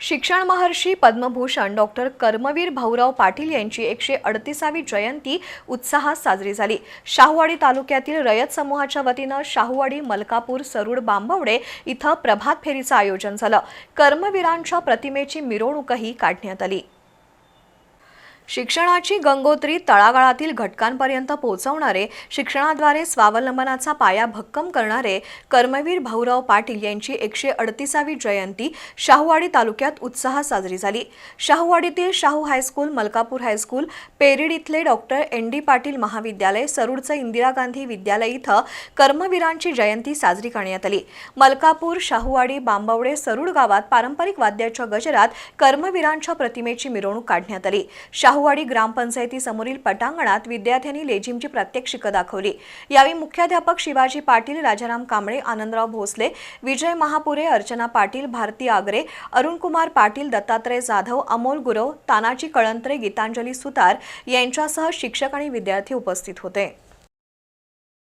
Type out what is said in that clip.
शिक्षण महर्षी पद्मभूषण डॉक्टर कर्मवीर भाऊराव पाटील यांची एकशे अडतीसावी जयंती उत्साहात साजरी झाली. शाहूवाडी तालुक्यातील रयत समूहाच्या वतीनं शाहूवाडी मलकापूर सरूड बांबवडे इथं प्रभात फेरीचं आयोजन झालं. कर्मवीरांच्या प्रतिमेची मिरवणूकही काढण्यात आली. शिक्षणाची गंगोत्री तळागाळातील घटकांपर्यंत पोहोचवणारे शिक्षणाद्वारे स्वावलंबनाचा पाया भक्कम करणारे कर्मवीर भाऊराव पाटील यांची एकशे अडतीसावी जयंती शाहूवाडी तालुक्यात उत्साहात साजरी झाली. शाहूवाडीतील Shahu high school Malkapur high school Perid इथले डॉक्टर एन डी पाटील महाविद्यालय सरूडचं इंदिरा गांधी विद्यालय इथं कर्मवीरांची जयंती साजरी करण्यात आली. मलकापूर शाहूवाडी बांबवडे सरूड गावात पारंपरिक वाद्याच्या गजरात कर्मवीरांच्या प्रतिमेची मिरवणूक काढण्यात आली. शाहू शाहूवाडी ग्रामपंचायतीसमोरील पटांगणात विद्यार्थ्यांनी लेझिमची प्रात्यक्षिकं दाखवली. यावेळी मुख्याध्यापक शिवाजी पाटील राजाराम कांबळे आनंदराव भोसले विजय महापुरे अर्चना पाटील भारती आगरे अरुणकुमार पाटील दत्तात्रय जाधव अमोल गुरव तानाजी कळंत्रे गीतांजली सुतार यांच्यासह शिक्षक आणि विद्यार्थी उपस्थित होते.